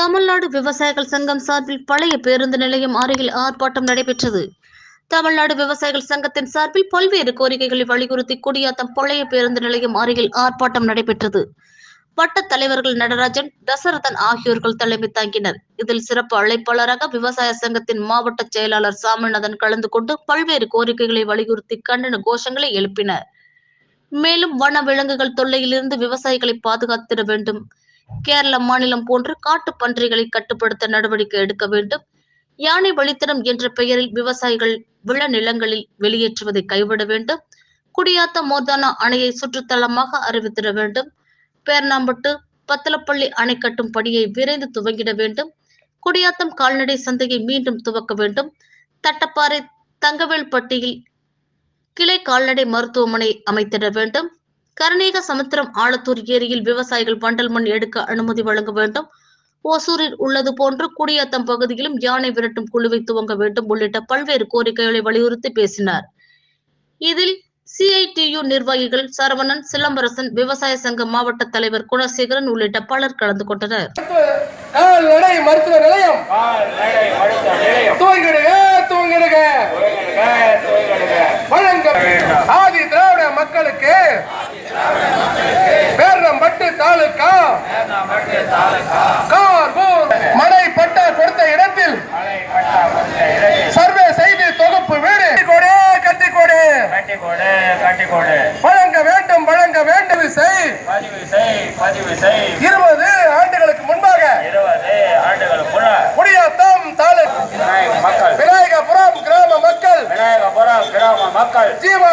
தமிழ்நாடு விவசாயிகள் சங்கம் சார்பில் பழைய பேருந்து நிலையம் அருகில் ஆர்ப்பாட்டம் நடைபெற்றது. தமிழ்நாடு விவசாயிகள் சங்கத்தின் சார்பில் பல்வேறு கோரிக்கைகளை வலியுறுத்தி குடியாத்தம் பழைய பேருந்து நிலையம் அருகில் ஆர்ப்பாட்டம் நடைபெற்றது. வட்ட தலைவர்கள் நடராஜன் தசரதன் ஆகியோர்கள் தலைமை தாங்கினர். இதில் சிறப்பு அழைப்பாளராக விவசாய சங்கத்தின் மாவட்ட செயலாளர் சாமிநாதன் கலந்து கொண்டு பல்வேறு கோரிக்கைகளை வலியுறுத்தி கண்டன கோஷங்களை எழுப்பினர். மேலும் வன விலங்குகள் தொல்லையிலிருந்து விவசாயிகளை பாதுகாத்திட வேண்டும். கேரள மாநிலம் போன்று காட்டு பன்றிகளை கட்டுப்படுத்த நடவடிக்கை எடுக்க வேண்டும். யானை வழித்தடம் என்ற பெயரில் விவசாயிகள் விள நிலங்களில் வெளியேற்றுவதை கைவிட வேண்டும். குடியாத்த மோர்தானா அணையை சுற்றுத்தலமாக அறிவித்திட வேண்டும். பேர்ணாம்பட்டு பத்தலப்பள்ளி அணை கட்டும் பணியை விரைந்து துவங்கிட வேண்டும். குடியாத்தம் கால்நடை சந்தையை மீண்டும் துவக்க வேண்டும். தட்டப்பாறை தங்கவேல்பட்டியில் கிளை கால்நடை மருத்துவமனை அமைத்திட வேண்டும். கருணேக சமுத்திரம் ஆலத்தூர் ஏரியில் விவசாயிகள் வண்டல் மண் எடுக்க அனுமதி வழங்க வேண்டும். ஓசூரில் உள்ளது போன்று குடியாத்தம் பகுதியிலும் யானை விரட்டும் குழுவை துவங்க வேண்டும் உள்ளிட்ட பல்வேறு கோரிக்கைகளை வலியுறுத்தி பேசினார். இதில் சிஐடியு நிர்வாகிகள் சரவணன் சிலம்பரசன் விவசாய சங்க மாவட்ட தலைவர் குணசேகரன் உள்ளிட்ட பலர் கலந்து கொண்டனர். மருத்துவ நிலையம். மக்களுக்கு பேரணம்பட்டு தாலுகா. தேர்னாம்பட்டு தாலுகா கார்பூர் மனை பட்டா கொடுத்த இடத்தில். மலை பட்டா கொடுத்த இடத்தில் சர்வே செய்து தொகுப்பு வீடு. கொடு கட்டி கொடு கட்டிக்கோடு கட்டிக்கோடு. வழங்க வேண்டும் வழங்க வேண்டும் செய். பதிவு செய் பதிவு செய் இருபது ஆண்டுகளுக்கு முன்பாக. இருபது ஆண்டுகளுக்கு குடியாத்தம் மக்கள். விநாயகபுரம் கிராம மக்கள். விநாயகபுரம் கிராம மக்கள். ஜீவா